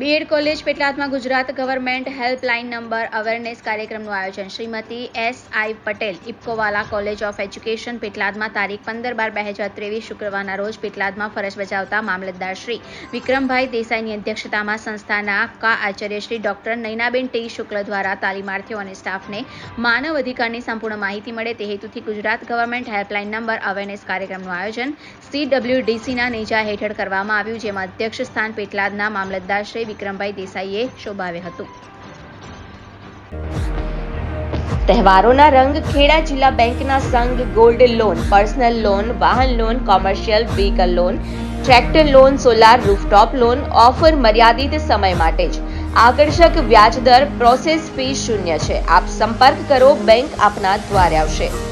B Ed college પેટલાદમાં Gujarat government helpline number awareness કાર્યક્રમનું આયોજન. Shrimati S I Patel Ipcowala college of education પેટલાદમાં તારીખ પંદર બાર બે હજાર ત્રેવીસ શુક્રવારના રોજ પેટલાદમાં ફરજ બજાવતા મામલતદાર શ્રી વિક્રમભાઈ દેસાઈની અધ્યક્ષતામાં સંસ્થાના કા આચાર્ય શ્રી ડોક્ટર નૈનાબેન ટી શુક્લ દ્વારા તાલીમાર્થીઓ અને સ્ટાફને માનવ અધિકારની સંપૂર્ણ માહિતી મળે તે હેતુથી Gujarat government helpline number awareness કાર્યક્રમનું આયોજન સીડબ્લ્યુડીસીના નેજા હેઠળ કરવામાં આવ્યું, જેમાં અધ્યક્ષ સ્થાન પેટલાદના મામલતદાર શ્રી વિક્રમભાઈ દેસાઈએ શોભાવ્યું હતું. તહેવારોના રંગ ખેડા જિલ્લા બેંકના સંઘ ગોલ્ડ લોન, પર્સનલ લોન, વાહન loan, commercial vehicle loan, tractor loan, solar rooftop loan, offer મર્યાદિત સમય માટે જ. આકર્ષક વ્યાજદર પ્રોસેસ ફી શૂન્ય છે. આપ સંપર્ક કરો, બેંક આપના દ્વારે આવશે.